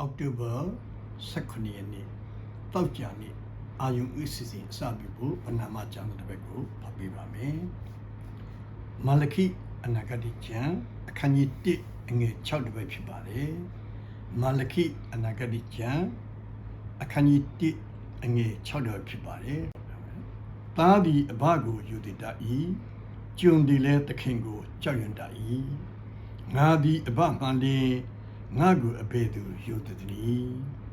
အောက်တိုဘာ18ရက်နေ့တောက်ကြနေ့အာယုံဥစီစဉ်အစပြုဖို့ဗနာမကျမ်းတစ်ပတ်ကိုဖတ်ပေးပါမယ်။မလခိအနာဂတိကျမ်းအခန်းကြီး1အငယ်6တစ်ပတ်ဖြစ်ပါတယ်။မလခိအနာဂတိကျမ်းအခန်းကြီး1အငယ်6တစ်ပတ်ဖြစ်ပါတယ်။သားသည်အဘကိုယူတည်တတ်၏။ကျွန်သည်လည်းသခင်ကိုကြောက်ရွံ့တတ်၏။ငါသည်အဘမှန်တယ် ငါကိုအဘယ်သူယူတည်သည်။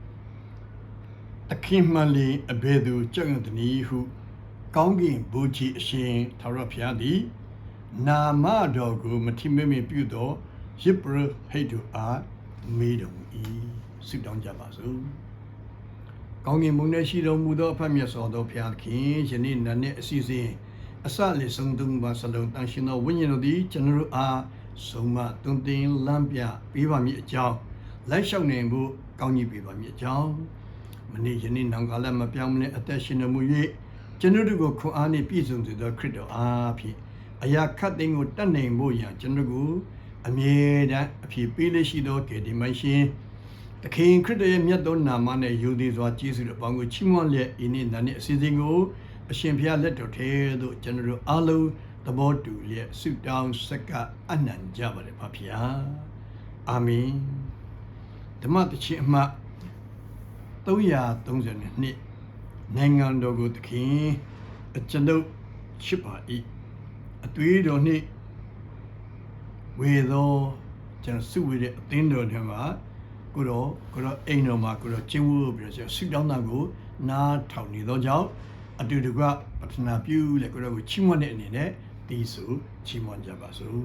သခင်မှန်လေအဘယ်သူကြောက်ရွံ့သည်ဟု ကောင်းကင်ဘုရားအရှင်သာရဖျားသည်နာမတော်ကိုမထိမမေပြုသောယစ်ပရဟိတ်တို့အားမေးတော်မူ၏ဆုတောင်းကြပါစို့ကောင်းကင်ဘုံ၌ရှိတော်မူသောအဖတ်မြတ်စွာသောဘုရားသခင်ယနေ့နတ်နှင့်အစီအစဉ်အစလေဆုံးသုံးပါစလုံးတန်ရှင်သောဝိညာဉ်တို့သည်ကျွန်တော်တို့အား ဆုံးမတွင်တင်လမ်းပြပေးပါမည်အကြောင်းလိုက်လျှောက်နိုင်ဖို့ကောင်းကြီးပေးပါမည်အကြောင်းမနေ့ယနေ့နောင်ကာလမပြောင်းမလဲအသက်ရှင်တော်မူ၍ကျွန်တော်တို့ကိုခွန်အားနှင့်ပြည့်စုံစေသောခရစ်တော်အားဖြင့်အရာခတ်သိမ်းကိုတတ်နိုင်ဖို့ရန်ကျွန်တော်ကိုအမြဲတမ်းအဖြစ်ပေးလက်ရှိသောကေဒီမရှင်တခင်ခရစ်တော်ရဲ့မြတ်သောနာမနဲ့ယုံကြည်စွာကျေးဇူးတော်ပေါင်းကိုချီးမွမ်းလျက်ဤနေ့နာနဲ့အစီအစဉ်ကိုအရှင်ဘုရားလက်တော်ထဲသို့ကျွန်တော်တို့အားလုံး သဘောတူလျက်ဆုတောင်းဆက်ကအနံ့ကြပါれပါဗျာအာမင်ဓမ္မတခြင်းအမှတ်332နိုင်ငံတော်ကိုသခင်အကျွန်ုပ်ချစ်ပါ၏အသွေးတော်နှင့်ဝေသောကျွန်တော်စုဝေတဲ့အသင်းတော်တွေမှာကိုတော့ကိုတော့အိမ်တော်မှာကိုတော့ကျင်းဝတ်ပြီးတော့ဆုတောင်းတာကိုနားထောင်နေသောကြောင့်အတူတကွပထနာပြုလက်ကိုတော့ကိုချီးမွမ်းတဲ့အနေနဲ့ ဒီဆိုချီးမွမ်းကြပါစို့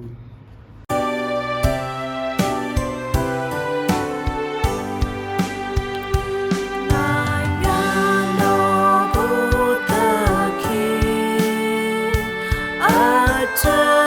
နို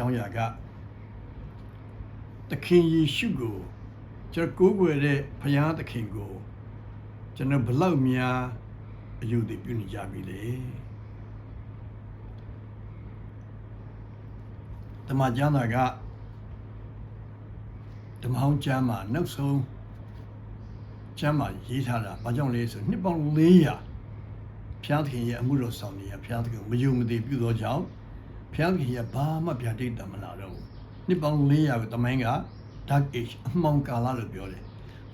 ကြောင်းအရာကသခင်ယေရှုကိုကျွန်တော်ကိုးကွယ်တဲ့ဘုရားသခင်ကိုကျွန်တော်ဘယ်လောက်များအယုဒိပြုနေကြပြီလေဓမ္မကျမ်းစာကဓမ္မဟောင်းကျမ်းမှာနောက်ဆုံးကျမ်းမှာရေးထားတာဘာကြောင့်လဲဆိုနှစ်ပေါင်း400ဘုရားသခင်ရဲ့အမှုတော်ဆောင်နေရဘုရားသခင်ကိုမယုံမသိပြုသောကြောင့် ဘုရားသခင်ကဘာမှဗျာဒိတ်တမလာတော့ဘူးနှစ်ပေါင်း400ကိုတမိုင်းက dark age အမှောင်ကာလလို့ပြောတယ်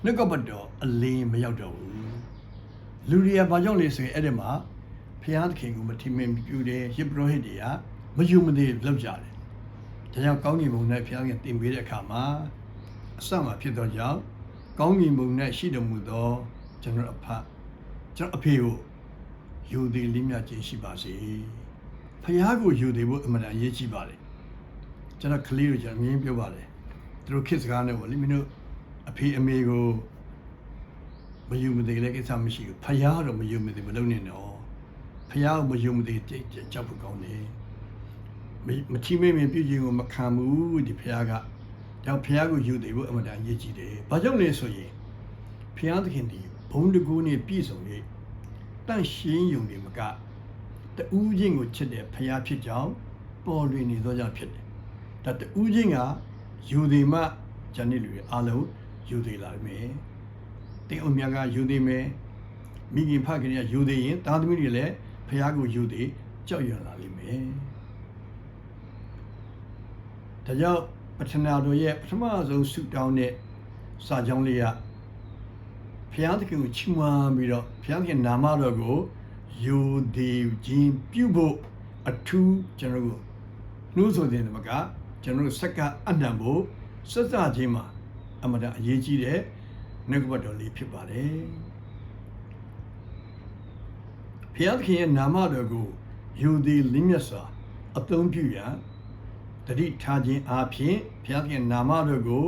နှုတ်ကပတ်တော်အလင်းမရောက်တော့ဘူးလူတွေကဘာကြောင့်လဲဆိုရင်အဲ့ဒီမှာဖျားသခင်ကမထိမင်ပြူတယ်ရစ်ပရောဟိတ်တွေကမယူမသေးလောက်ကြတယ်ဒါကြောင့်ကောင်းကင်ဘုံနဲ့ဖျားခင်တင်ပေးတဲ့အခါမှာအစမှဖြစ်တော့ကြောင့်ကောင်းကင်ဘုံနဲ့ရှိတော်မူသောကျွန်တော်အဖကျွန်တော်အဖေကိုယူသည်လေးမြတ်ခြင်းရှိပါစေ ဖျားကိုယူသည်ဖို့အမှန်တန်အရေးကြီးပါတယ်ကျွန်တော်ကလေးတို့ကျွန်တော်အမြင်ပြောပါတယ်သူတို့ခေတ်စကားနဲ့ပေါ့လေမင်းတို့အဖေအမေကိုမယူမသေးလည်းကိစ္စမရှိဘူးဖယားတော့မယူမသေးမလုပ်နဲ့တော့ဖယားကိုမယူမသေးတိတ်ကြောက်ဖို့ကောင်းတယ်မမချီမေးမင်းပြုခြင်းကိုမခံဘူးဒီဖယားကကြောင့်ဖယားကိုယူသေးဖို့အမှန်တန်အရေးကြီးတယ်ဘာကြောင့်လဲဆိုရင်ဖယားသခင်ဒီဘုံတကူနဲ့ပြည့်စုံ၍တန့်ရှင်းယုံနေမက တူးချင်းကိုချစ်တဲ့ဖယားဖြစ်ကြောင်းပေါ်လွင်နေသောကြောင့်ဖြစ်တယ်ဒါတူးချင်းကယူသေးမှဂျန်နစ်လူတွေအားလုံးယူသေးလာမယ်တင်းအုံမြတ်ကယူသေးမယ်မိခင်ဖခင်ကယူသေးရင်သားသမီးတွေလည်းဖယားကိုယူသေးကြောက်ရွံ့လာလိမ့်မယ်ဒါကြောင့်ပထနာတော်ရဲ့ပထမဆုံးဆုတောင်းတဲ့စာကြောင်းလေးကဖျားသခင်ကိုချီးမွမ်းပြီးတော့ဖျားသခင်နာမတော်ကို ယူသည်ခြင်းပြုဖို့အထူးကျွန်တော်တို့နှိုးဆိုတဲ့မကကျွန်တော်တို့စက္ကအနံဖို့စစချင်းမှာအမတအရေးကြီးတဲ့နှုတ်ကပတ်တော်လေးဖြစ်ပါတယ်ဖျားသခင်ရဲ့နာမတော်ကိုယူသည်လင်းမြတ်စွာအသုံးပြုရန်တတိထားခြင်းအပြင်ဘုရားသခင်နာမတော်ကို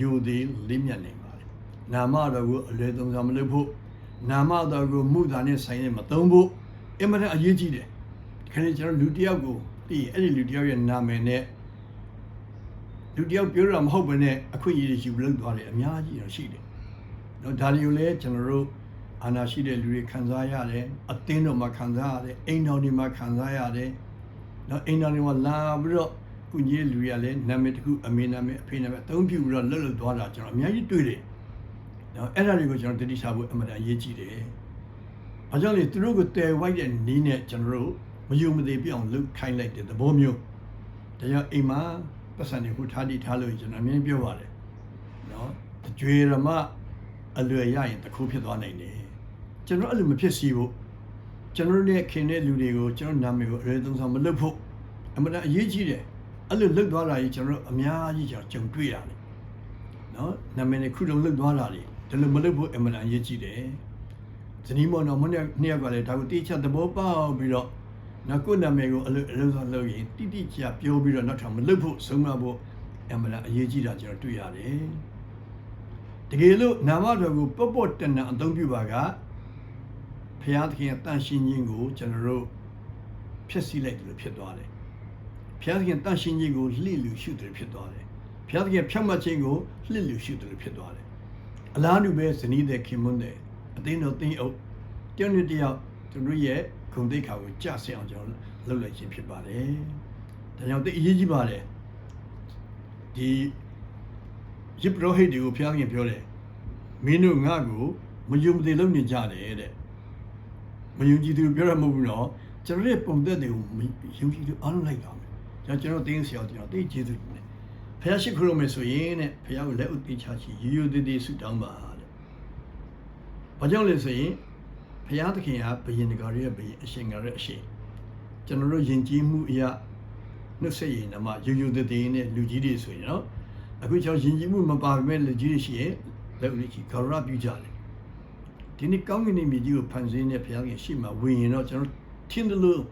ယူသည်လေးမြတ်နိုင်ပါတယ်။နာမတော်ကိုအလွယ်သုံးစားမလုပ်ဖို့ နာမတော်ကိုမူတာနဲ့ဆိုင်နဲ့မသုံးဖို့အမှန်တန်အရေးကြီးတယ်။ဒီခါကျကျွန်တော်လူတစ်ယောက်ကိုပြီးအဲ့ဒီလူတစ်ယောက်ရဲ့နာမည်နဲ့လူတစ်ယောက်ပြောတာမဟုတ်ဘဲနဲ့အခွင့်အရေးတွေယူလုပ်သွားတယ်အများကြီးတော့ရှိတယ်။နော်ဒါတွေကိုလည်းကျွန်တော်တို့အာနာရှိတဲ့လူတွေခံစားရတယ်အသင်းတော်မှာခံစားရတယ်အိမ်တော်တွေမှာခံစားရတယ်နော်အိမ်တော်တွေမှာလာပြီးတော့ကုညီလူတွေကလည်းနာမည်တစ်ခုအမေနာမည်အဖေနာမည်အသုံးပြုပြီးတော့လှုပ်လှုပ်သွားတာကျွန်တော်အများကြီးတွေ့တယ်။ နော်အဲ့ဒါတွေကိုကျွန်တော်တတိချဖို့အမှန်တန်အရေးကြီးတယ်။ဘာကြောင့်လဲသူတို့ကိုတည်ဝိုက်တဲ့နီးနဲ့ကျွန်တော်တို့မယုံမသေးပြအောင်လှုပ်ခိုင်းလိုက်တဲ့သဘောမျိုး။ဒါကြောင့်အိမ်မှာပတ်စံတွေကိုထားတိထားလို့ကျွန်တော်အမြင်ပြောပါတယ်။နော်အကျွေရမအလွယ်ရရင်တခုဖြစ်သွားနိုင်တယ်။ကျွန်တော်အဲ့လိုမဖြစ်စီဘူး။ကျွန်တော်တို့ခင်တဲ့လူတွေကိုကျွန်တော်နာမည်ကိုအရေးသုံးဆောင်မလုပ်ဖို့အမှန်တန်အရေးကြီးတယ်။အဲ့လိုလှုပ်သွားတာကြီးကျွန်တော်တို့အများကြီးကျွန်တော်ကြုံတွေ့ရတယ်။နော်နာမည်နဲ့ခုတုံလှုပ်သွားတာတွေ ဒီလိုမလုပ်ဖို့အမှန်တန်အရေးကြီးတယ်။ဇနီးမောင်တော်မနေ့နေ့ကလည်းဒါကိုတေးချသဘောပေါက်ပြီးတော့နောက်ကိုနာမည်ကိုအလိုအလိုဆောင်လုပ်ရင်တိတိကျကျပြောပြီးတော့နောက်ထပ်မလုပ်ဖို့ဆုံးမဖို့အမှန်တန်အရေးကြီးတာကျွန်တော်တွေ့ရတယ်။တကယ်လို့နာမတော်ကိုပော့ပော့တန်တန်အသုံးပြုပါကဖျားသခင်ရဲ့တန်ရှင်းခြင်းကိုကျွန်တော်တို့ဖြစ်စီလိုက်တယ်လို့ဖြစ်သွားတယ်။ဖျားသခင်တန်ရှင်းခြင်းကိုလှိလူရှုတယ်ဖြစ်သွားတယ်။ဖျားသခင်ဖြတ်မှတ်ခြင်းကိုလှိလူရှုတယ်လို့ဖြစ်သွားတယ်။ အလားတူပဲဇနီးတဲ့ခင်မွန်းတဲ့အသိတော်သိအုပ်တယောက်နဲ့တယောက်သူတို့ရဲ့ဂုဏ်သိက္ခာကိုကြဆအောင်ကျွန်တော်လုပ်လိုက်ခြင်းဖြစ်ပါတယ်။ဒါကြောင့်သိအရေးကြီးပါတယ်။ဒီယစ်ပရောဟိတ်တွေကိုဖျားသခင်ပြောတယ်။မင်းတို့ငါ့ကိုမယုံမသိလုပ်နေကြတယ်တဲ့။မယုံကြည်သူပြောရမဟုတ်ဘူးနော်။ကျွန်တော်ရဲ့ပုံသက်တွေကိုယုံကြည်သူအားလုံးလိုက်ပါမယ်။ကျွန်တော်တင်းဆရာကျွန်တော်သိကျေးဇူးတင်တယ်။ ဖျားရှိခိုးလို့မယ်ဆိုရင်တဲ့ဖျားကိုလက်ဥသိချချီရိုးရိုးသေးသေးဆုတောင်းပါတဲ့။ဘာကြောင့်လဲဆိုရင်ဖျားသခင်ဟာဘယင်တကာရဲ့ဘယင်အရှင်ကရဲ့အရှင်ကျွန်တော်တို့ယဉ်ကျေးမှုအရာနှုတ်ဆက်ရင်တော့ရိုးရိုးသေးသေးနဲ့လူကြီးတွေဆိုရင်နော်အခုကျွန်တော်ယဉ်ကျေးမှုမပါဘဲလူကြီးတွေရှိရင်လက်ဥသိချီဂါရပြုကြတယ်ဒီနေ့ကောင်းကင်မြေကြီးကိုဖန်ဆင်းတဲ့ဘုရားခင်ရှိမှဝင်ရင်တော့ကျွန်တော်ထင်းတယ်လို့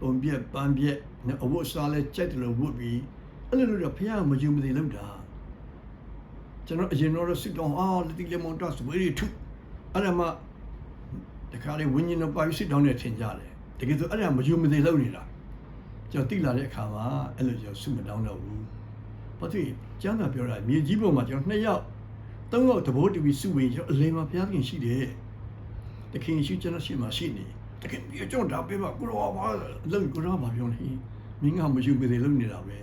ပုံပြက်ပန်းပြက်နဲ့အဝတ်စားလဲကြိုက်တယ်လို့ဝတ်ပြီး အဲ့လိုလို့တော့ဘုရားမယုံမသိလို့တာကျွန်တော်အရင်တော့စစ်တောင်းအာလက်တိလက်မွန်တော့စဝေးရီထုအဲ့ဒါမှတခါလေဝิญဉ်တော့ပါပြီးစစ်တောင်းနေထင်ကြတယ်တကယ်ဆိုအဲ့ဒါမယုံမသိလို့နေတာကျွန်တော်တိလာတဲ့အခါမှာအဲ့လိုကျွန်တော်ဆုမတောင်းတော့ဘူးဘာဖြစ်ကျမ်းစာပြောတာမြေကြီးပေါ်မှာကျွန်တော်နှစ်ယောက်သုံးယောက်တဘိုးတူပြီးစုဝင်ကျွန်တော်အလင်းမှာဘုရားခင်ရှိတယ်တခင်ရှိကျွန်တော်ရှိမှရှိနေတကယ်ပြကျွန်တော်ဒါပေးပါကိုရောပါလုံးကိုရောပါပြောနေမင်းကမယူမသေးလို့နေတာပဲ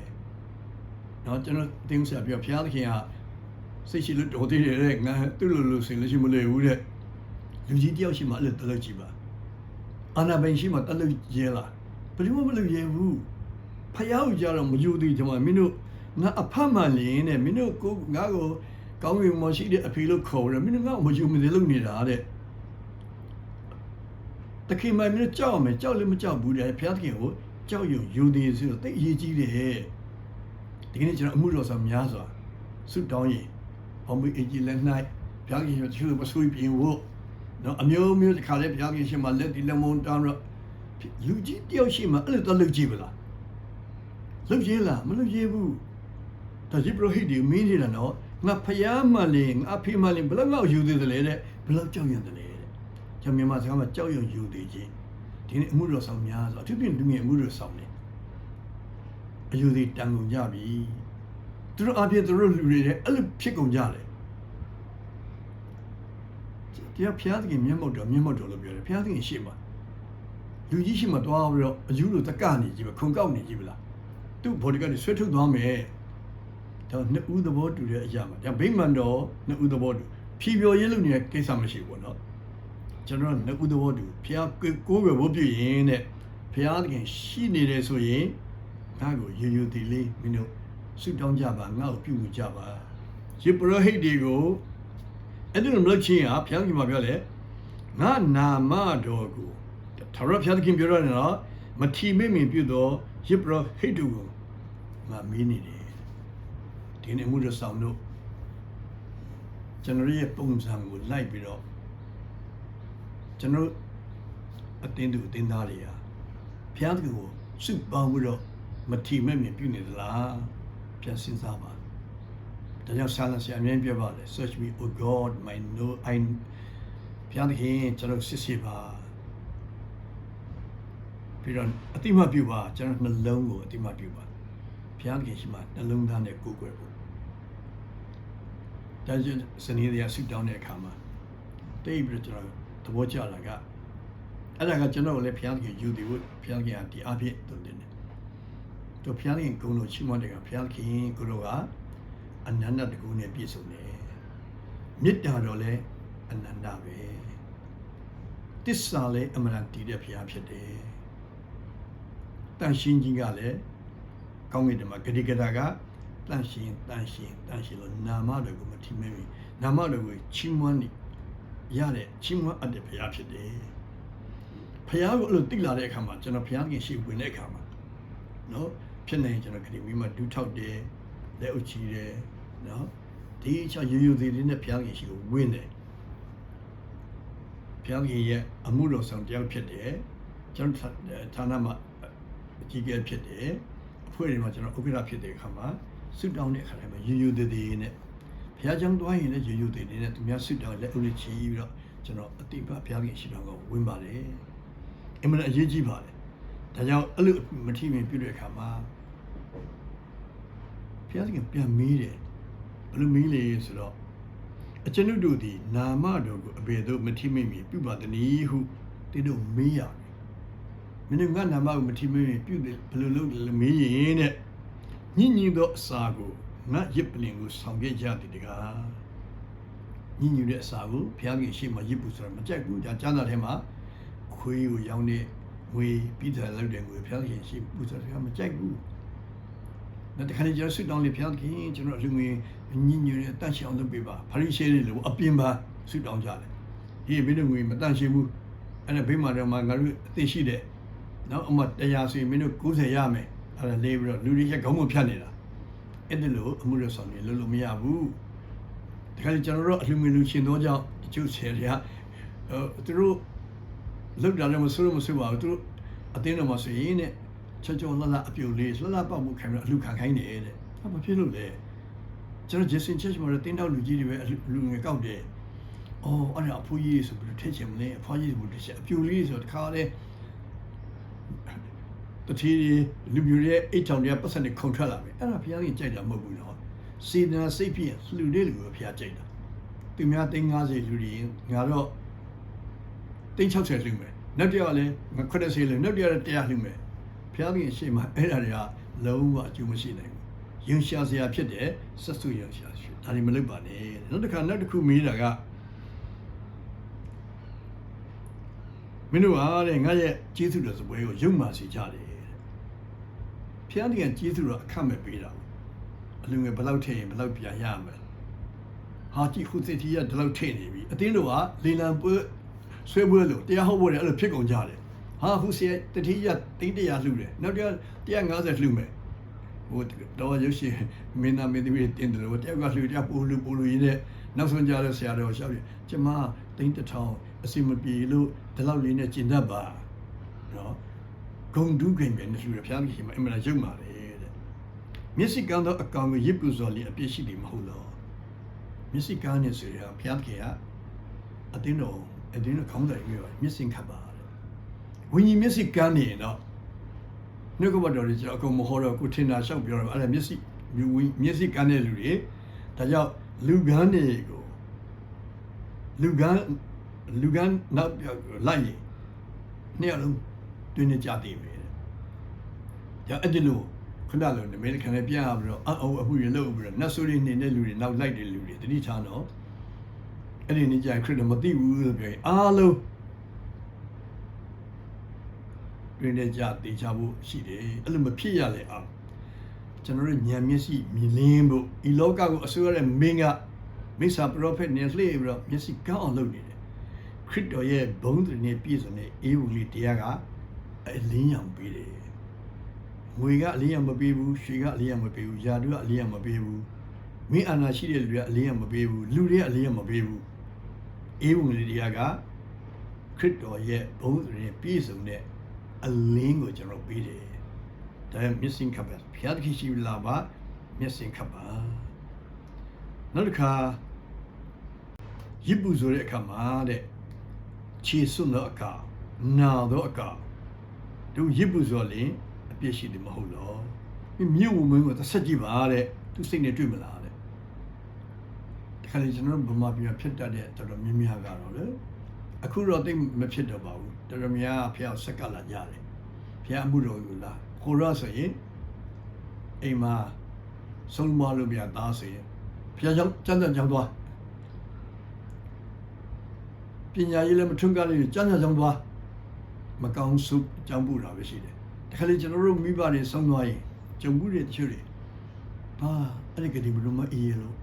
နော်ကျွန်တော်တင်းဆရာပြောဘုရားသခင်ကစိတ်ရှိလို့တော်သေးတယ်တဲ့ငါသူ့လိုလိုစင်လို့ရှိမလို့ဘူးတဲ့လူကြီးတယောက်ရှိမှအဲ့လိုတလုပ်ကြည့်ပါအာနာပိုင်ရှိမှတလုပ်ရဲလားဘယ်လိုမှမလုပ်ရဲဘူးဖယားကိုကြတော့မယိုသေးကျွန်မမင်းတို့ငါအဖတ်မှလင်းတဲ့မင်းတို့ကိုငါ့ကိုကောင်းကင်မရှိတဲ့အဖေလို့ခေါ်တယ်မင်းတို့ငါ့ကိုမယိုမသေးလို့နေတာတဲ့တခင်မင်းတို့ကြောက်မယ်ကြောက်လည်းမကြောက်ဘူးတဲ့ဘုရားသခင်ကိုကြောက်ရုံယိုသေးဆိုတော့တိတ်အရေးကြီးတယ် ဒီကနေ့ကျွန်တော်အမှုတော်ဆောင်များစွာဆုတောင်းရင်ဘောင်မီအကြီးလက်၌ဘုရားခင်ရဲ့သူ့မဆွေးပြင်းဖို့နော်အမျိုးမျိုးတစ်ခါလဲဘုရားခင်ရှင်မှာလက်ဒီလက်မုံတောင်းတော့လူကြီးတယောက်ရှိမှအဲ့လိုတော့လုပ်ကြည့်ပါလားလုပ်ကြည့်လားမလုပ်ကြည့်ဘူးဒါကြီးပရိုဟိတ်ဒီမင်းနေတာနော်ငါဖျားမှလည်းငါအဖေမှလည်းဘယ်လောက်လောက်ယူသေးတယ်လဲတဲ့ဘယ်လောက်ကြောက်ရွံ့တယ်လဲတဲ့ကျွန်တော်မြန်မာစကားမှာကြောက်ရွံ့ယူသေးခြင်းဒီနေ့အမှုတော်ဆောင်များဆိုအထူးဖြင့်လူငယ်အမှုတော်ဆောင်နေ အယူသေးတန်ကုန်ကြပြီသူတို့အပြင်သူတို့လူတွေလည်းအဲ့လိုဖြစ်ကုန်ကြတယ်တရားဖျားသခင်မျက်မှောက်တော်မျက်မှောက်တော်လို့ပြောတယ်ဖျားသခင်ရှေ့မှာလူကြီးရှိမှသွားပြီးတော့အယူလိုတက်ကနေကြည့်ပဲခုံကောက်နေကြည့်ဗလားသူ့ဘော်ဒီကနေဆွဲထုတ်သွားမယ်ဒါနှစ်ဦးသဘောတူတဲ့အရာမှာဒါဗိမာန်တော်နှစ်ဦးသဘောတူဖြီပြောရင်းလို့နေတဲ့ကိစ္စမရှိဘူးပေါ့နော်ကျွန်တော်နှစ်ဦးသဘောတူဖျားကိုးပဲဘိုးပြရင်တဲ့ဖျားသခင်ရှိနေတယ်ဆိုရင် ငါ့ကိုရေယူတည်လေးမင်းတို့ဆုတောင်းကြပါငါ့ကိုပြုမှုကြပါယေဘရဟိတ်တွေကိုအဲ့ဒီလိုမလုပ်ချင်းဟာဖျားသခင်မှာပြောလေငါနာမတော်ကိုထာဝရဘုရားသခင်ပြောရတယ်နော်မထီမဲ့မြင်ပြုသောယေဘရဟိတ်တို့ကိုငါမင်းနေတယ်ဒီနေ့မှုရဆောင်တို့ကျွန်တော်ရဲ့ပုံစံကိုလိုက်ပြီးတော့ကျွန်တော်အတင်းသူအတင်းသားတွေဟာဘုရားသခင်ကိုစုပေါင်းပြီးတော့ မထီမဲ့မြင်ပြုနေသလားပြန်စဉ်းစားပါဒါကြောင့်ဆာလဆရာအမြင်ပြပါတယ် search me oh god my no i ဘုရားသခင်ကျွန်တော်စစ်စစ်ပါပြီးတော့အတိမတ်ပြုပါကျွန်တော်နှလုံးကိုအတိမတ်ပြုပါဘုရားသခင်ရှိမှနှလုံးသားနဲ့ကိုယ်ွယ်ဖို့ဒါကြောင့်စနေနေ့ဆုတောင်းတဲ့အခါမှာတိတ်ပြီးတော့ကျွန်တော်သဘောကျလာကအဲ့ဒါကကျွန်တော်ကိုလည်းဘုရားသခင်ယူတည်ဖို့ဘုရားသခင်ကဒီအဖြစ်တုံတင်တယ် တို့ဘုရားသခင်ဂုဏ်တော်ချီးမွမ်းတဲ့ကဘုရားသခင်ကိုယ်တော်ကအနန္တတကူနဲ့ပြည့်စုံတယ်မေတ္တာတော်လည်းအနန္တပဲတစ္ဆာလည်းအမှန်တည်တဲ့ဘုရားဖြစ်တယ်တန်ရှင်းခြင်းကလည်းကောင်းကင်တမဂတိကတာကတန်ရှင်းတန်ရှင်းတန်ရှင်းလို့နာမတော်ကိုမထိမဲမီနာမတော်ကိုချီးမွမ်းနေရတဲ့ချီးမွမ်းအပ်တဲ့ဘုရားဖြစ်တယ်ဘုရားကိုအဲ့လိုတိလာတဲ့အခါမှာကျွန်တော်ဘုရားခင်ရှိဝင်တဲ့အခါမှာနော် ဖြစ်နေကျွန်တော်ခရီးမိမဒူးထောက်တယ်လက်အုပ်ချီတယ်နော်ဒီချာရိုးရိုးသေးလေးနဲ့ဘုရားခင်ရှိကိုဝင်တယ်ဘုရားခင်ရဲ့အမှုတော်ဆောင်တယောက်ဖြစ်တယ်ကျွန်တော်ဌာနမှာအကြီးအကဲဖြစ်တယ်အဖွဲ့တွေမှာကျွန်တော်ဥက္ကဋ္ဌဖြစ်တဲ့အခါမှာဆုတောင်းတဲ့အခါတိုင်းမှာရိုးရိုးသေးသေးနဲ့ဘုရားကျောင်းသွားရင်လည်းရိုးရိုးသေးသေးနဲ့သူများဆုတောင်းလက်အုပ်လေးချီပြီးတော့ကျွန်တော်အတိပဘုရားခင်ရှိတော်ကိုဝင်ပါတယ်အမှန်အရေးကြီးပါတယ် ဒါကြောင့်အဲ့လိုမထီမင်ပြုတဲ့အခါမှာဘုရားခင်ပြန်မေးတယ်ဘယ်လိုမေးလဲဆိုတော့အကျွန်ုပ်တို့သည်နာမတော်ကိုအဘယ်သို့မထီမိမီပြုပါသနည်းဟုတိတို့မေးရတယ်မင်းတို့ငါနာမကိုမထီမိမီပြုတယ်ဘယ်လိုလုပ်လဲမေးရင်တဲ့ညင်ညင်သောအစာကိုငါရစ်ပလင်ကိုဆောင်ခဲ့ကြသည်တကားညင်ညင်တဲ့အစာကိုဘုရားခင်ရှေ့မှာရစ်ဖို့ဆိုတော့မကြိုက်ဘူးဒါကျမ်းစာထဲမှာခွေးကိုရောင်းတဲ့ ငွေပြီးတယ်လောက်တဲ့ငွေဘုရားခင်ရှေ့ပူဇော်တယ်မကြိုက်ဘူးနောက်တစ်ခါကျတော့ဆွတောင်းလေဘုရားခင်ကျွန်တော်အလူငွေညင်ညင်နဲ့တန့်ရှောင်းလုပ်ပေးပါဖရိရှဲတွေလို့အပြင်ပါဆွတောင်းကြတယ်ဟေးမင်းတို့ငွေမတန့်ရှင်းဘူးအဲ့ဒါဘေးမှာတော့ငါတို့အသိရှိတဲ့နောက်အမတရားဆိုရင်မင်းတို့90ရမယ်အဲ့ဒါလေးပြီးတော့လူတွေရက်ခေါင်းမဖြတ်နေတာအဲ့ဒီလိုအမှုရဆောင်နေလို့လို့မရဘူးဒီခါကျကျွန်တော်တို့အလူငွေလူရှင်တော့ကြောင့်တချို့ဆယ်တွေကဟိုသူတို့ လောက်တာလည်းမဆိုးလို့မဆိုးပါဘူးသူတို့အတင်းတော်မှာဆိုရင်တဲ့ချောချောလှလှအပြုတ်လေးလှလှပေါက်မှုခံပြီးအလူခံခိုင်းတယ်တဲ့။ဟာမဖြစ်လို့လေ။ကျွန်တော်ဂျေဆင်ချက်မှာတင်းတောက်လူကြီးတွေပဲလူငယ်ကောက်တယ်။အော်အဲ့ဒါအဖိုးကြီးဆိုပြီးထည့်ချင်မလဲအဖွားကြီးဆိုပြီးတစ်ချက်အပြုတ်လေးဆိုတခါလေတတိယလူမျိုးရဲ့အိတ်ချောင်တွေပတ်စံတွေခုန်ထွက်လာပြီ။အဲ့ဒါဘုရားကြီးကြိုက်တာမဟုတ်ဘူးနော်။စေတနာစိတ်ဖြင့်လှူတဲ့လူကိုဘုရားကြိုက်တာ။သူများ350လူတွေငါတော့ 360လှူမယ်။နောက်တစ်ယောက်လည်းငါ80လှူနောက်တစ်ယောက်လည်း100လှူမယ်။ဘုရားကြီးရှေ့မှာအဲ့ဒါတွေကလုံးဝအကျိုးမရှိနိုင်ဘူး။ယဉ်ရှာစရာဖြစ်တယ်ဆက်စုယဉ်ရှာရှိဒါတွေမလုပ်ပါနဲ့။နောက်တစ်ခါနောက်တစ်ခုမေးတာကမင်းတို့ဟာတဲ့ငါရဲ့ကျေးဇူးတော်စပွဲကိုယုံမှစီကြတယ်တဲ့။ဘုရားကြီးကကျေးဇူးတော်အခမဲ့ပေးတာ။အလူငယ်ဘယ်လောက်ထည့်ရင်ဘယ်လောက်ပြန်ရမလဲဟာကြည့်ခုစစ်တီးကဒီလောက်ထည့်နေပြီအတင်းတို့ကလေလံပွဲ ဆွဲပွဲလို့တရားဟောပွဲတယ်အဲ့လိုဖြစ်ကုန်ကြတယ်ဟာခုစီတတိယတိတ်တရားလှူတယ်နောက်တရား150လှူမယ်ဟိုတော့ရုပ်ရှင်မင်းသားမင်းသမီးတင်တယ်လို့တယောက်ကလှူတယောက်ပို့လှူပို့လှူရင်းနဲ့နောက်ဆုံးကြတဲ့ဆရာတော်ရှောက်ပြကျမတိတ်တထောင်အစီမပြေလို့ဒီလောက်လေးနဲ့ကျင်တတ်ပါနော်ဂုံဒုခင်ပဲနဲ့လှူရဖျားကြီးမှာအမှန်ရုပ်ပါလေတဲ့မျက်စိကန်းသောအကောင်ကိုရစ်ပူစော်လေးအပြည့်ရှိတယ်မဟုတ်လားမျက်စိကန်းနဲ့ဆိုရဖျားကြီးကအတင်းတော် အတင်းတော်ခေါင်းတိုင်ပြီးတော့မျက်စိခတ်ပါတဲ့ဝိညာဉ်မျက်စိကန်းနေရင်တော့နှုတ်ကပတ်တော်တွေကျွန်တော်အကုန်မဟောတော့ကိုထင်တာရှောက်ပြောတော့အဲ့ဒါမျက်စိမျက်စိကန်းတဲ့လူတွေဒါကြောင့်လူကန်းတွေကိုလူကန်းလူကန်းနောက်လိုက်ရင်နှစ်အလုံးတွင်းနေကြသေးပဲတဲ့။ဒါအဲ့ဒီလိုခဏလုံးအမေရိကန်နဲ့ပြန်ရပြီးတော့အအုပ်အမှုရလုပ်ပြီးတော့နတ်ဆိုးတွေနေတဲ့လူတွေနောက်လိုက်တဲ့လူတွေတတိထားတော့ အဲ့ဒီနေကြခရစ်တော်မသိဘူးလို့ပြောရင်အားလုံးတွင်တဲ့ကြတေချဖို့ရှိတယ်အဲ့လိုမဖြစ်ရလေအောင်ကျွန်တော်တို့ဉာဏ်မျက်စိမြင်လင်းဖို့ဤလောကကိုအစိုးရတဲ့မင်းကမိစ္ဆာပရောဖက်နဲ့လှည့်ပြီးတော့မျက်စိကောင်းအောင်လုပ်နေတယ်ခရစ်တော်ရဲ့ဘုန်းတော်နဲ့ပြည့်စုံတဲ့အေဝံဂေလိတရားကအလင်းရောင်ပေးတယ်ငွေကအလင်းရောင်မပေးဘူးရွှေကအလင်းရောင်မပေးဘူးယာတုကအလင်းရောင်မပေးဘူးမင်းအာနာရှိတဲ့လူတွေကအလင်းရောင်မပေးဘူးလူတွေကအလင်းရောင်မပေးဘူး အေဝံဂေလိတရားကခရစ်တော်ရဲ့ဘုန်းတော်နဲ့ပြည့်စုံတဲ့အလင်းကိုကျွန်တော်ပေးတယ်။ဒါမျက်စိခပ်ပါဖျားတခိရှိလာပါမျက်စိခပ်ပါနောက်တစ်ခါရစ်ပူဆိုတဲ့အခါမှာတဲ့ခြေစွန်းသောအခါနာသောအခါတို့ရစ်ပူဆိုရင်အပြစ်ရှိတယ်မဟုတ်လို့မြင့်ဝမင်းကိုတစ်ဆက်ကြည့်ပါတဲ့သူစိတ်နဲ့တွေ့မလားတဲ့ဒီ ခါလေးကျွန်တော်ဗမာပြည်ဖြစ်တတ်တဲ့တော်တော်များများကတော့လေအခုတော့တိတ်မဖြစ်တော့ပါဘူးတော်တော်များဖះဆက်ကလာကြတယ်ဖះအမှုတော်ကိုလာကိုရဆိုရင်အိမ်မှာဆုံးမလို့ပြသားဆိုရင်ဖះကြောင့်စံစံကြောင်းသွားပညာရေးလည်းမထွန်းကားလို့စံစံကြောင်းသွားမကောင်းစုကြောင်းပူတာပဲရှိတယ်တခါလေကျွန်တော်တို့မိဘတွေဆုံးသွားရင်ကြုံမှုတွေတချို့တွေဟာအဲ့ဒီကတိဘလို့မအေးရလို့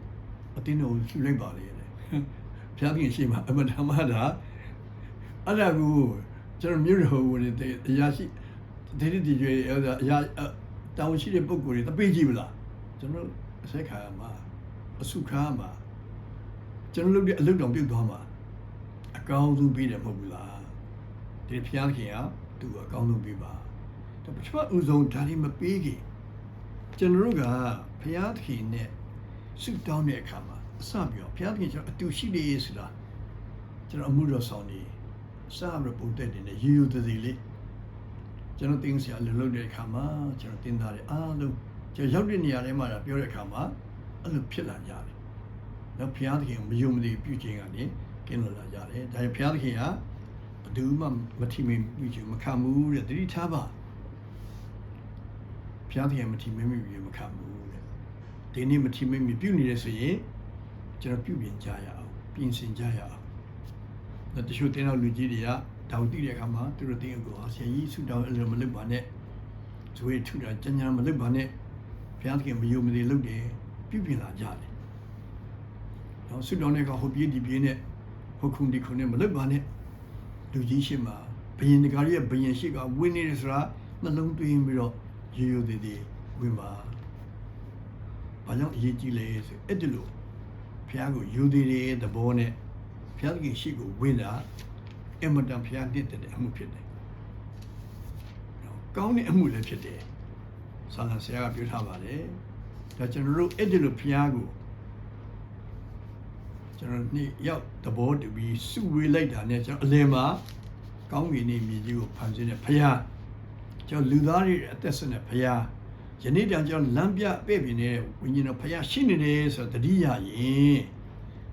အတင်းတော်လှူလိုက်ပါလေတဲ့ဖះပြင်ရှိမှာအမတမတာအဲ့ဒါကိုကျွန်တော်မြို့တော်ဝင်တဲ့အရာရှိဒေဒီဒီကျွေးအရာတောင်းရှိတဲ့ပုံကိုယ်တွေတပေးကြည့်မလားကျွန်တော်အဆက်ခါမှာအစုခါမှာကျွန်တော်လုပ်တဲ့အလုပ်တောင်ပြုတ်သွားမှာအကောင်းဆုံးပြီးတယ်မဟုတ်ဘူးလားဒီဖျားခင်ကသူ့အကောင်းဆုံးပြီးပါဒါပထမဦးဆုံးဒါလေးမပေးခင်ကျွန်တော်တို့ကဖျားခင်နဲ့ ဆုတောင်းတဲ့အခါမှာအစပြောဖျားခင်ကျွန်တော်အတူရှိနေဆိုတာကျွန်တော်အမှုတော်ဆောင်နေစားရပုံတက်နေတဲ့ရိုးရိုးသေးသေးလေးကျွန်တော်တင်းစရာလှုပ်တဲ့အခါမှာကျွန်တော်တင်းသားတယ်အားလုံးကျွန်တော်ရောက်တဲ့နေရာထဲမှာပြောတဲ့အခါမှာအဲ့လိုဖြစ်လာကြတယ်။နောက်ဘုရားသခင်မယုံမသိပြုခြင်းကနေကင်းလို့လာကြတယ်။ဒါကြောင့်ဘုရားသခင်ကဘယ်သူမှမထီမင်ပြုခြင်းမခံဘူးတဲ့တတိထားပါဘုရားသခင်မထီမင်ပြုခြင်းမခံဘူးတဲ့ ဒီနေ့မထီမင်ပြုနေတယ်ဆိုရင်ကျွန်တော်ပြုပြင်ကြရအောင်ပြင်ဆင်ကြရအောင်ဒါတချို့တင်းတော်လူကြီးတွေကတောင်တိတဲ့အခါမှာသူတို့တင်းကိုဆရာကြီးဆူတောင်းအဲ့လိုမလုပ်ပါနဲ့ဇွေထူတာကြညာမလုပ်ပါနဲ့ဘုရားသခင်မယုံမသိလုပ်တယ်ပြုပြင်လာကြတယ်။တော့ဆူတောင်းတဲ့ကဟိုပြေးဒီပြေးနဲ့ဟိုခုန်ဒီခုန်နဲ့မလုပ်ပါနဲ့လူကြီးရှိမှဘယင်တကားရဲ့ဘယင်ရှိကဝင်းနေတယ်ဆိုတာနှလုံးသွင်းပြီးတော့ရိုးရိုးသေးသေးဝင်ပါ။ ဘာကြောင့်အရေးကြီးလဲဆိုအဲ့ဒီလိုဘုရားကိုယူသေးတဲ့သဘောနဲ့ဘုရားကြီးရှိကိုဝင်တာအမတန်ဘုရားတည်တဲ့အမှုဖြစ်တယ်။ကောင်းတဲ့အမှုလည်းဖြစ်တယ်။ဆာလန်ဆရာကပြောထားပါတယ်။ဒါကျွန်တော်တို့အဲ့ဒီလိုဘုရားကိုကျွန်တော်နေ့ရောက်သဘောတူပြီးစုဝေးလိုက်တာနဲ့ကျွန်တော်အလယ်မှာကောင်းကင်နေမြေကြီးကိုဖန်ဆင်းတဲ့ဘုရားကျွန်တော်လူသားတွေအသက်ရှင်တဲ့ဘုရား ယနေ့တောင်ကျွန်တော်လမ်းပြပဲ့ပြနေတဲ့ဝိညာဉ်တော်ဘုရားရှိနေတယ်ဆိုတော့တတိယရင်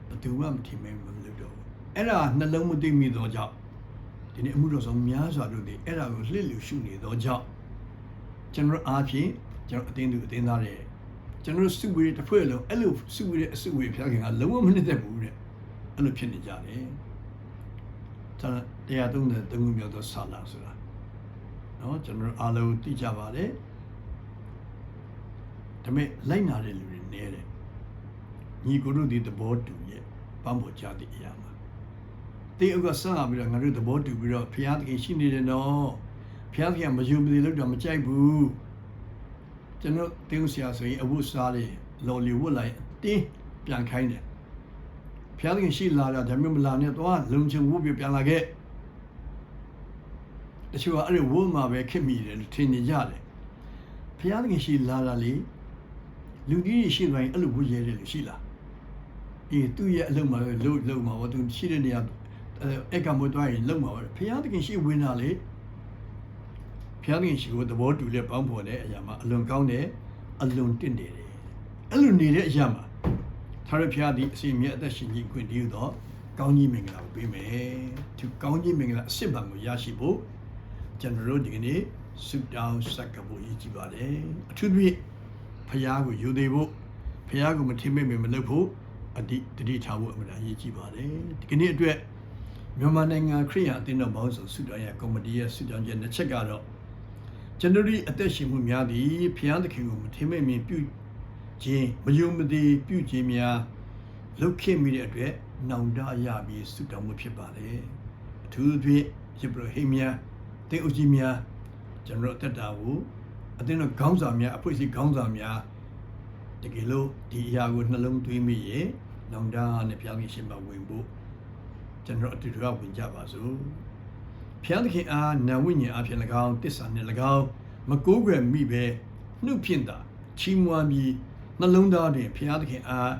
ဘယ်သူမှမထင်မဲမလို့တော့ဘူးအဲ့ဒါနှလုံးမသိမိသောကြောင့်ဒီနေ့အမှုတော်ဆောင်များစွာတို့ဒီအဲ့ဒါကိုလှစ်လူရှုနေသောကြောင့်ကျွန်တော်အားဖြင့်ကျွန်တော်အတင်းသူအတင်းသားတွေကျွန်တော်စုဝေးတစ်ဖွဲ့လုံးအဲ့လိုစုဝေးတဲ့အစုဝေးဖျားခင်ကလုံးဝမနစ်သက်ဘူးတဲ့အဲ့လိုဖြစ်နေကြတယ်ဒါတရားသုံးတဲ့သုံးခုမြောက်သောဆာလာဆိုတာเนาะကျွန်တော်အားလုံးသိကြပါတယ် ဒါပေမဲ့လိုက်နာတဲ့လူတွေနေတယ်ညီကိုတို့ဒီသဘောတူရဲ့ပန်းပေါ်ကြတဲ့အရာမှာတေအုပ်ကစပြီးတော့ငါတို့သဘောတူပြီးတော့ဖျားသခင်ရှိနေတယ်နော်ဖျားသခင်မယုံမသိလို့တော့မကြိုက်ဘူးကျွန်တော်တင်းဆရာဆိုရင်အဝတ်စားလေးလော်လီဝတ်လိုက်တင်းပြန်ခိုင်းတယ်ဖျားသခင်ရှိလာတာဒါမျိုးမလာနဲ့တော့လုံချင်ဝတ်ပြပြန်လာခဲ့တချို့ကအဲ့ဒီဝတ်မှာပဲခက်မိတယ်လို့ထင်နေကြတယ်ဖျားသခင်ရှိလာတာလေ လူကြီးရှိသွားရင်အဲ့လိုဝတ်ရဲတယ်လို့ရှိလားအေးသူ့ရဲ့အလုံးမှာပဲလှုပ်လှုပ်မှာပေါ့သူရှိတဲ့နေရာအဲကမွတ်သွားရင်လုံမှာပဲဖျားသခင်ရှိဝင်တာလေဖျားသခင်ရှိကိုသဘောတူလဲပေါင်းဖော်တဲ့အရာမှာအလွန်ကောင်းတယ်အလွန်တင့်တယ်အဲ့လိုနေတဲ့အရာမှာသာရဖျားသည်အစီအမြဲအသက်ရှင်ခြင်းခွင့်တည်းတော့ကောင်းကြီးမင်္ဂလာကိုပေးမယ်သူကောင်းကြီးမင်္ဂလာအစစ်ပံကိုရရှိဖို့ကျွန်တော်တို့ဒီကနေ့ဆုတောင်းဆက်ကပ်ဖို့ရည်ကြည်ပါတယ်အထူးသဖြင့် ဖျားကိုယူသေးဖို့ဖျားကိုမထိမိတ်မလုပ်ဖို့အတိတတိထားဖို့အမှန်တန်ရည်ကြည်ပါတယ်ဒီကနေ့အတွက်မြန်မာနိုင်ငံခရိယန်အသင်းတော်ဘောင်းဆိုဆုတောင်းရကော်မတီရဲ့ဆုတောင်းချက်နှစ်ချက်ကတော့ကျွန်တော်တို့အသက်ရှင်မှုများသည်ဖျားသခင်ကိုမထိမိတ်မပြုခြင်းမယုံမသိပြုခြင်းများလုပ်ခဲ့မိတဲ့အတွက်နောင်တရပြီးဆုတောင်းမှုဖြစ်ပါတယ်အထူးသဖြင့်ယေဘရဟိများတင်းအုပ်ကြီးများကျွန်တော်တို့အသက်တာကို အသင်းတော်ခေါင်းဆောင်များအဖွဲ့အစည်းခေါင်းဆောင်များတကယ်လို့ဒီအရာကိုနှလုံးသွင်းမိရင်နောင်တနဲ့ပြောင်းရင်ရှင်ပါဝင်ဖို့ကျွန်တော်အတူတူဝင်ကြပါစို့ဖျားသခင်အားနာဝိညာဉ်အဖြစ်၎င်းတစ္ဆာနဲ့၎င်းမကိုးကွယ်မိပဲနှုတ်ဖြင့်သာချီးမွမ်းပြီးနှလုံးသားတွင်ဖျားသခင်အား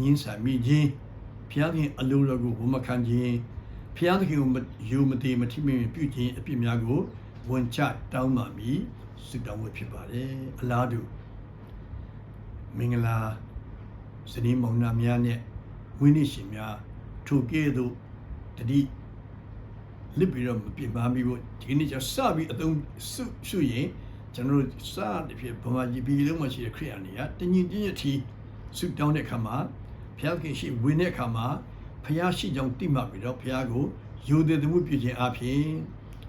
ညှင်းဆန်မိခြင်းဖျားသခင်အလိုတော်ကိုဝန်မခံခြင်းဖျားသခင်ကိုယူမတည်မထိမင်ပြုခြင်းအပြစ်များကိုဝန်ချတောင်းပါမည် ဆုတောင်းဝတ်ဖြစ်ပါတယ်အလားတူမင်္ဂလာဇနီးမောင်နှံများနဲ့ဝိနည်းရှင်များထိုကဲ့သို့တတိလစ်ပြီးတော့မပြစ်မှားမိဖို့ဒီနေ့ကျစပြီးအသုံးစုစုရင်ကျွန်တော်တို့စတဲ့ဖြစ်ဗမာကြီးပြည်လုံးမှာရှိတဲ့ခရိယန်တွေကတညီတညက်ထီဆုတောင်းတဲ့အခါမှာဘုရားခင်ရှိဝင်တဲ့အခါမှာဘုရားရှိကြောင်းတိမှတ်ပြီးတော့ဘုရားကိုယူသည်မှုပြုခြင်းအပြင်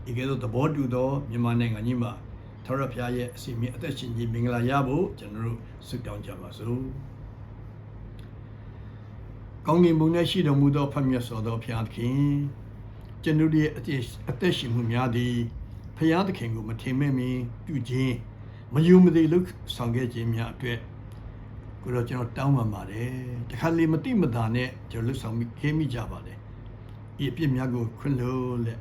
ဒီကဲ့သို့သဘောတူသောမြန်မာနိုင်ငံကြီးမှာ ထာဝရဘုရားရဲ့အစီအမံအသက်ရှင်ခြင်းမင်္ဂလာရဖို့ကျွန်တော်တို့ဆုတောင်းကြပါစို့ကောင်းကင်ဘုံ၌ရှိတော်မူသောဖမြတ်စွာသောဘုရားသခင်ကျွန်တို့ရဲ့အသက်အသက်ရှင်မှုများသည်ဘုရားသခင်ကိုမထင်မဲ့မင်းပြုခြင်းမယုံမသိလို့ဆောင်ခဲ့ခြင်းများအတွက်ကိုတော့ကျွန်တော်တောင်းပန်ပါတယ်တခါလေမတိမတာနဲ့ကျွန်တော်လွတ်ဆောင်မိခဲမိကြပါတယ်ဒီအပြစ်များကိုခွင့်လို့လက်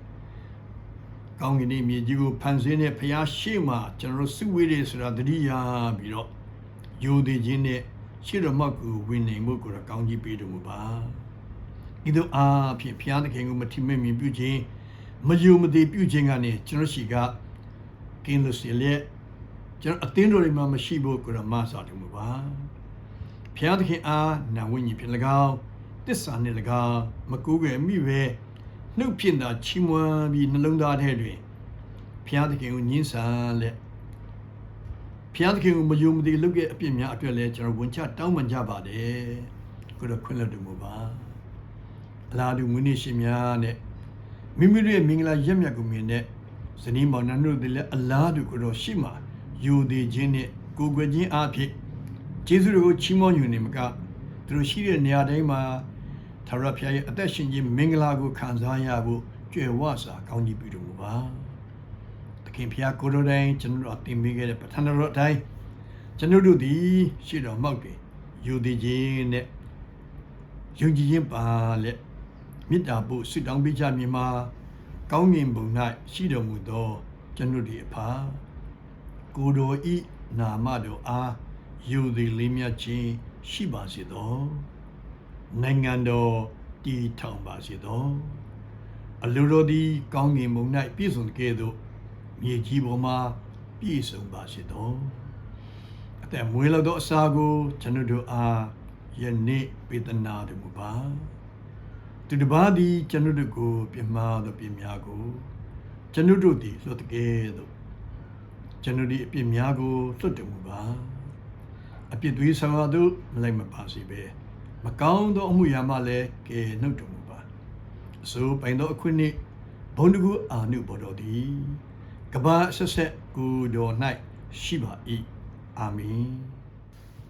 ကောင်းကင်ဒီမြေကြီးကိုဖန်ဆင်းတဲ့ဘုရားရှေ့မှာကျွန်တော်စုဝေးတယ်ဆိုတာတတိယပြီးတော့ယိုသေးခြင်းနဲ့ရှေ့တော်မှကိုဝင်နေမှုကိုတော့ကောင်းကြီးပေးတော်မူပါဤသို့အားဖြင့်ဘုရားသခင်ကိုမထိမဲ့မြင်ပြုခြင်းမယုံမသိပြုခြင်းကနေကျွန်တော်ရှိကကင်းလို့စီလက်ကျွန်တော်အသင်းတော်တွေမှာမရှိဖို့ကိုတော့မဆာတော်မူပါဘုရားသခင်အားနာဝိညာဉ်ဖြင့်၎င်းတစ္ဆာနှင့်၎င်းမကူးကွယ်မိပဲ နှုတ်ဖြင့်သာချီးမွမ်းပြီးနှလုံးသားထဲတွင်ဘုရားသခင်ကိုညှင်းဆန်လက်ဘုရားသခင်ကိုမယုံမသိလုပ်ခဲ့အပြစ်များအတွက်လည်းကျွန်တော်ဝန်ချတောင်းပန်ကြပါတယ်ကိုတော့ခွင့်လွှတ်တော်မူပါအလားတူမွေးနေ့ရှင်များနဲ့မိမိတို့ရဲ့မင်္ဂလာရက်မြတ်ကိုမြင်တဲ့ဇနီးမောင်နှံတို့လည်းအလားတူကိုတော့ရှိမှယူသေးခြင်းနဲ့ကိုယ်ွယ်ခြင်းအဖြစ်ကျေးဇူးတော်ကိုချီးမွမ်းယူနေမှာကသူတို့ရှိတဲ့နေရာတိုင်းမှာ သာရဖျားရဲ့အသက်ရှင်ခြင်းမင်္ဂလာကိုခံစားရဖို့ကြွယ်ဝစွာကောင်းကြီးပြုတော်မူပါသခင်ဖျားကိုတော်တိုင်းကျွန်တော်တင်ပေးခဲ့တဲ့ပဋ္ဌာန်းတော်အတိုင်းကျွန်တော်တို့သည်ရှေ့တော်မောက်တွေယူသေးခြင်းနဲ့ယုံကြည်ခြင်းပါလက်မေတ္တာပို့ဆုတောင်းပေးကြမြင်မှာကောင်းမြင်ပုံ၌ရှိတော်မူသော ကျွန်တို့ဒီအဖာကိုတော်ဤနာမတော်အားယူသည်လေးမြတ်ခြင်းရှိပါစေသော နိုင်ငံတော်တည်ထောင်ပါစေသောအလိုတော်သည်ကောင်းကင်ဘုံ၌ပြည့်စုံကဲ့သို့မြေကြီးပေါ်မှာပြည့်စုံပါစေသောအသက်မွေးလောက်သောအစာကိုကျွန်တော်တို့အားယနေ့ပေးသနာတော်မူပါသူတစ်ပါးသည်ကျွန်တော်တို့ကိုပြမသောပြများကိုကျွန်တော်တို့သည်လွတ်တကယ်သို့ကျွန်တော်ဒီအပြစ်များကိုလွတ်တော်မူပါအပြစ်သွေးဆောင်ရသို့မလိုက်မပါစေပဲ မကောင်းသောအမှုရာမှလည်းကဲနှုတ်တော်မူပါအစိုးပိုင်သောအခွင့်နှင့်ဘုန်းတကူအာနုဘော်တော်သည်ကဘာဆက်ဆက်ကိုတော်၌ရှိပါ၏အာမင်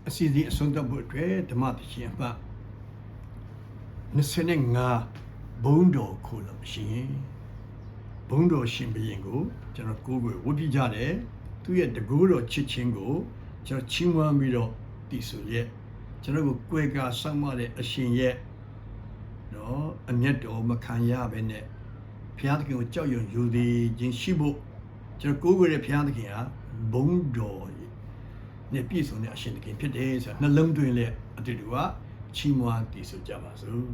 အစီအစဉ်အဆုံးသတ်ဖို့အတွက်ဓမ္မသရှင်အမှ25ဘုံတော်ခိုလို့ရှင်ဘုံတော်ရှင်ဘုရင်ကိုကျွန်တော်ကိုးကွယ်ဝတ်ပြကြတယ်သူရဲ့တကူတော်ချစ်ချင်းကိုကျွန်တော်ချီးမွမ်းပြီးတော့တည်ဆိုရ က်ကျွန်တော်ကိုကြွယ်ကာဆောက်မတဲ့အရှင်ရဲ့နော်အမျက်တော်မခံရဘဲနဲ့ဘုရားသခင်ကိုကြောက်ရွံ့ယူသည်ခြင်းရှိဖို့ကျွန်တော်ကိုးကွယ်တဲ့ဘုရားသခင်ဟာဘုံတော်နဲ့ပြည့်စုံတဲ့အရှင်သခင်ဖြစ်တယ်ဆိုတာနှလုံးသွင်းလက်အတူတူကချီးမွမ်းတည်ဆိုကြပါစို့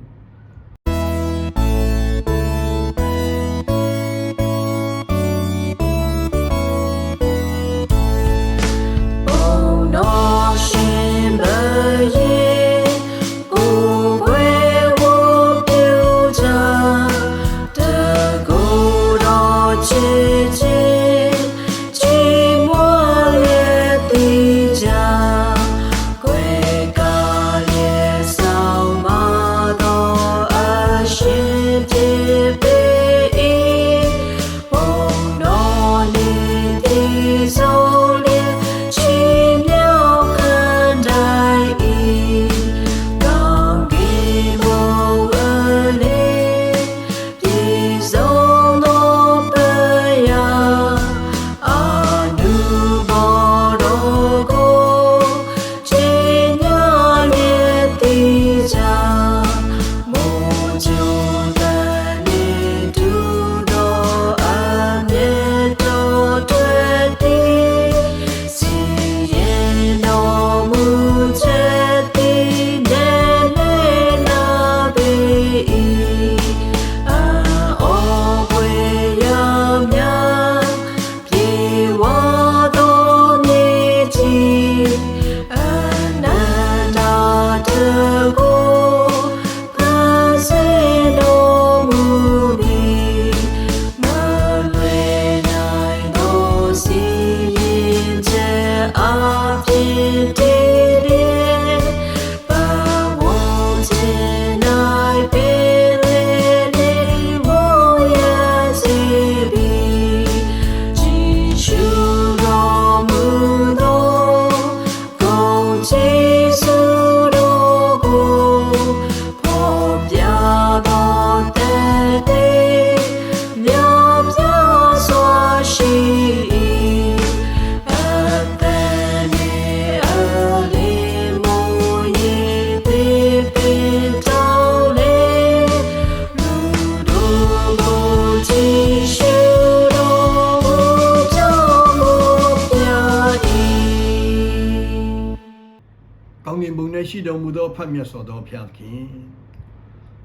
ဖတ်မြတ်စွာသောဘုရားသခင်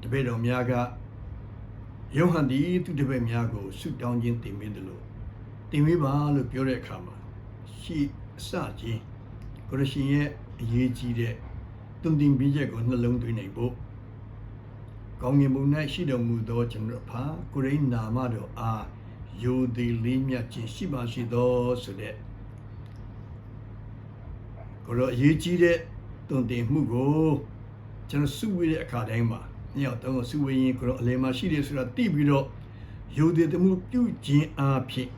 တပည့်တော်များကယောဟန်ဒီသူတပည့်များကိုဆုတောင်းခြင်းတင်ပေးတယ်လို့တင်ပေးပါလို့ပြောတဲ့အခါမှာရှိအစချင်းကိုရရှင်ရဲ့အရေးကြီးတဲ့တုန်တင်ပြီးချက်ကိုနှလုံးသွင်းနိုင်ဖို့ကောင်းကင်ဘုံ၌ရှိတော်မူသောကျွန်တော်ဖာကိုရိနာမတော်အားယိုသည်လေးမြတ်ခြင်းရှိပါရှိသောဆိုတဲ့ကိုတော့အရေးကြီးတဲ့ တုံတင်မှုကိုကျွန်တော်စုဝေးတဲ့အခါတိုင်းမှာညောင်တော့စုဝေးရင်ကိုတော့အလယ်မှာရှိတယ်ဆိုတာသိပြီးတော့ယုံတဲ့မှုပြုခြင်းအားဖြင့်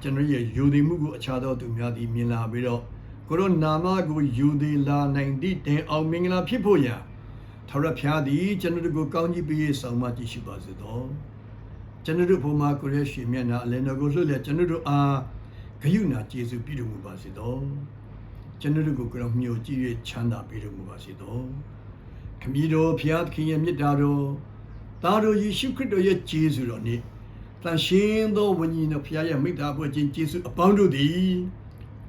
ကျွန်တော်ရဲ့ယုံတဲ့မှုကိုအခြားသောသူများသည်မြင်လာပြီးတော့ကိုတော့နာမကိုယုံသေးလာနိုင်သည့်တင်အောင်မင်္ဂလာဖြစ်ဖို့ရန်ထာဝရဘုရားသည်ကျွန်တော်တို့ကိုကောင်းကြီးပေးဆောင်မကြည့်ရှိပါစေသောကျွန်တော်တို့ဘုမာကိုရရှိမျက်နှာအလယ်တော်ကိုလှည့်လည်ကျွန်တော်တို့အားဂယုဏကျေးဇူးပြုတော်မူပါစေသော ကျွန်တော်တို့ကိုကြောင့်မျှော်ကြည့်၍ချမ်းသာပေးတော်မူပါစေသောခမည်းတော်ဖျားသခင်ရဲ့မြတ်တာတော်သားတော်ယေရှုခရစ်တော်ရဲ့ကျေးဇူးတော်နှင့်တန်ရှင်းသောဝိညာဉ်တော်ဖျားရဲ့မိသားဖွဲ့ခြင်းကျေးဇူးအပေါင်းတို့သည်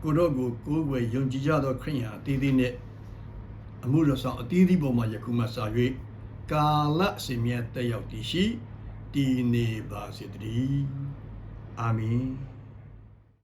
ကိုတော်ကိုကိုယ်ွယ်ယုံကြည်ကြသောခရိယာအသီးသီးနှင့်အမှုတော်ဆောင်အသီးသီးပေါ်မှာယခုမှစ၍ကာလအစဉ်မြတ်တက်ရောက်တည်ရှိတည်နေပါစေတည်းအာမင်